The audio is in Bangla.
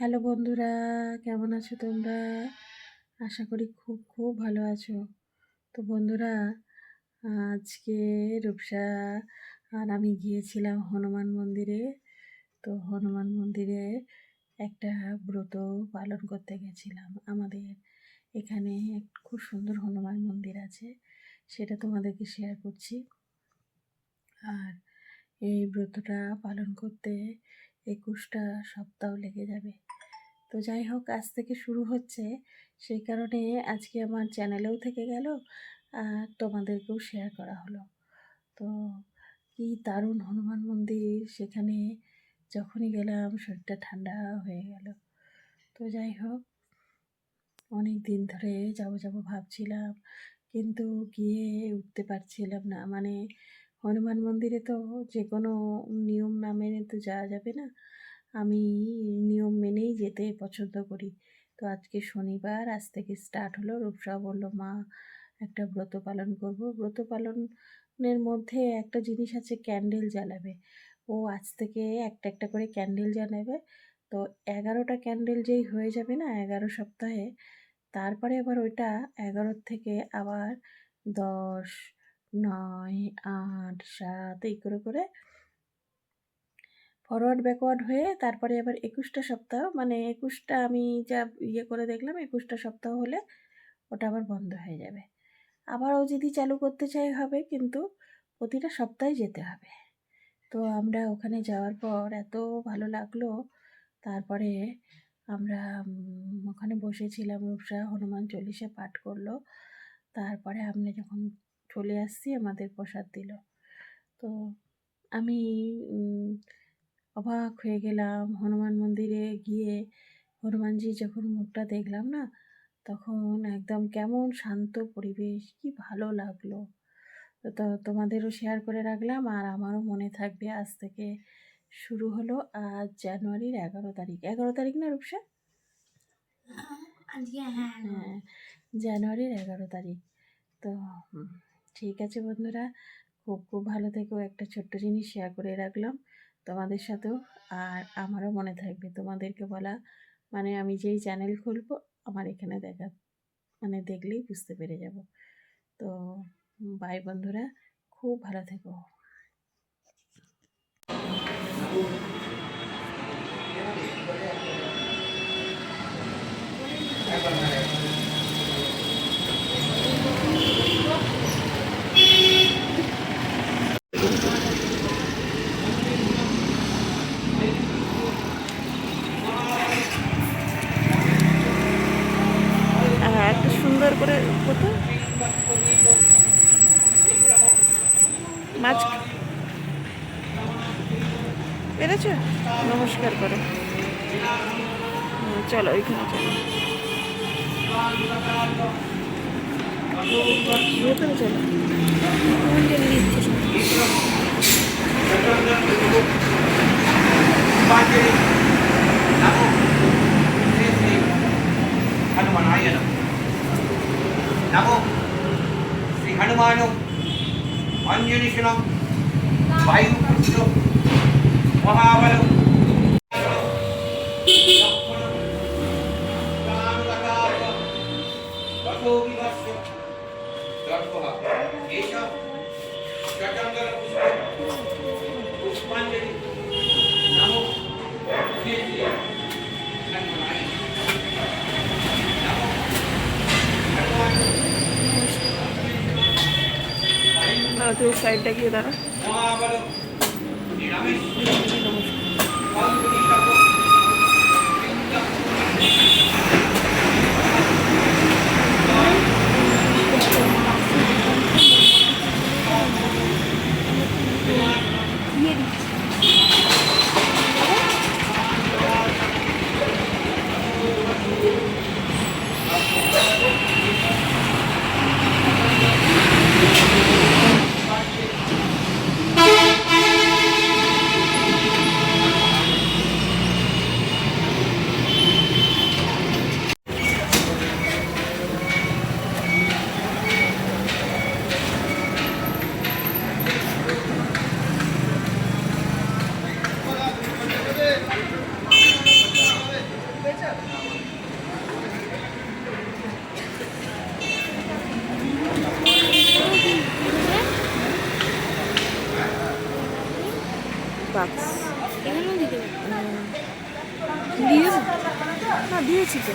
হ্যালো বন্ধুরা, কেমন আছো তোমরা? আশা করি খুব খুব ভালো আছো। তো বন্ধুরা, আজকে রূপসা আর আমি গিয়েছিলাম হনুমান মন্দিরে। তো হনুমান মন্দিরে একটা ব্রত পালন করতে গেছিলাম। আমাদের এখানে খুব সুন্দর হনুমান মন্দির আছে, সেটা তোমাদেরকে শেয়ার করছি। আর এই ব্রতটা পালন করতে একুশটা সপ্তাহ লেগে যাবে। তো যাই হোক, আজ থেকে শুরু হচ্ছে। সেই কারণে আজকে আমার চ্যানেলেও থেকে গেল, আর তোমাদেরকেও শেয়ার করা হলো। তো কি দারুণ হনুমান মন্দির, সেখানে যখনই গেলাম শরীরটা ঠান্ডা হয়ে গেল। তো যাই হোক, অনেক দিন ধরে যাব যাব ভাবছিলাম, কিন্তু গিয়ে উঠতে পারছিলাম না। মানে হনুমান মন্দিরে তো যে কোনো নিয়ম না মেনে তো যাওয়া যাবে না। আমি নিয়ম মেনেই যেতে পছন্দ করি। তো আজকে শনিবার, আজ থেকে স্টার্ট হলো। রূপসা বলল, মা, একটা ব্রত পালন করব। ব্রত পালনের মধ্যে একটা জিনিস আছে ক্যান্ডেল জ্বালাবে। ও আজ থেকে একটা একটা করে ক্যান্ডেল জ্বালাবে। তো এগারোটা ক্যান্ডেল যেই হয়ে যাবে না, এগারো সপ্তাহে, তারপরে আবার ওইটা এগারোর থেকে আবার দশ নয়, আট, সাত, এই করে করে। ফরওয়ার্ড ব্যাকওয়ার্ড হয়ে তারপরে আবার একুশটা সপ্তাহ মানে একুশটা আমি যা ইয়ে করে দেখলাম, একুশটা সপ্তাহ হলে ওটা আবার বন্ধ হয়ে যাবে। আবারও যদি চালু করতে চাই হবে, কিন্তু প্রতিটা সপ্তাহে যেতে হবে। তো আমরা ওখানে যাওয়ার পর এত ভালো লাগল, তারপরে আমরা ওখানে বসেছিলাম, রূপসা হনুমান চল্লিশে পাঠ করল। তারপরে আমরা যখন চলে আসছি আমাদের প্রসাদ দিল। তো আমি অবাক হয়ে গেলাম। হনুমান মন্দিরে গিয়ে হনুমানজি যখন মুখটা দেখলাম না তখন একদম কেমন শান্ত পরিবেশ কি ভালো লাগল। তো তোমাদেরও শেয়ার করে রাখলাম আর আমারও মনে থাকবে আজ থেকে শুরু হলো আজ জানুয়ারির এগারো তারিখ। এগারো তারিখ না রূপসা? হ্যাঁ। হ্যাঁ জানুয়ারির এগারো তারিখ। তো ঠিক আছে, বন্ধুরা। খুব খুব ভালো থেকো। একটা ছোট্ট জিনিস শেয়ার করে রাখলাম তোমাদের সাথেও। আর আমারও মনে থাকবে তোমাদেরকে বলা। মানে আমি যেই চ্যানেল খুলবো, আমার এখানে দেখা মানে দেখলেই বুঝতে পেরে যাব। তো বাই বন্ধুরা। খুব ভালো থেকো। হ্যাঁ একটু সুন্দর করে কত মাছ পেরেছ নমস্কার করে হুম, চলো ওইখানে চলো ভেতরে চলো অঞ্জলি দিচ্ছে हनुमानाय नमः नमो श्री हनुमान অঞ্জনীষণম বায়ুপুত্র মহাবল এইসব চটঙ্গল পুষ্পাঞ্জলি নামক দাঁড়া তুই সাইডটা গিয়ে দাঁড়া। না দিয়েছি তো।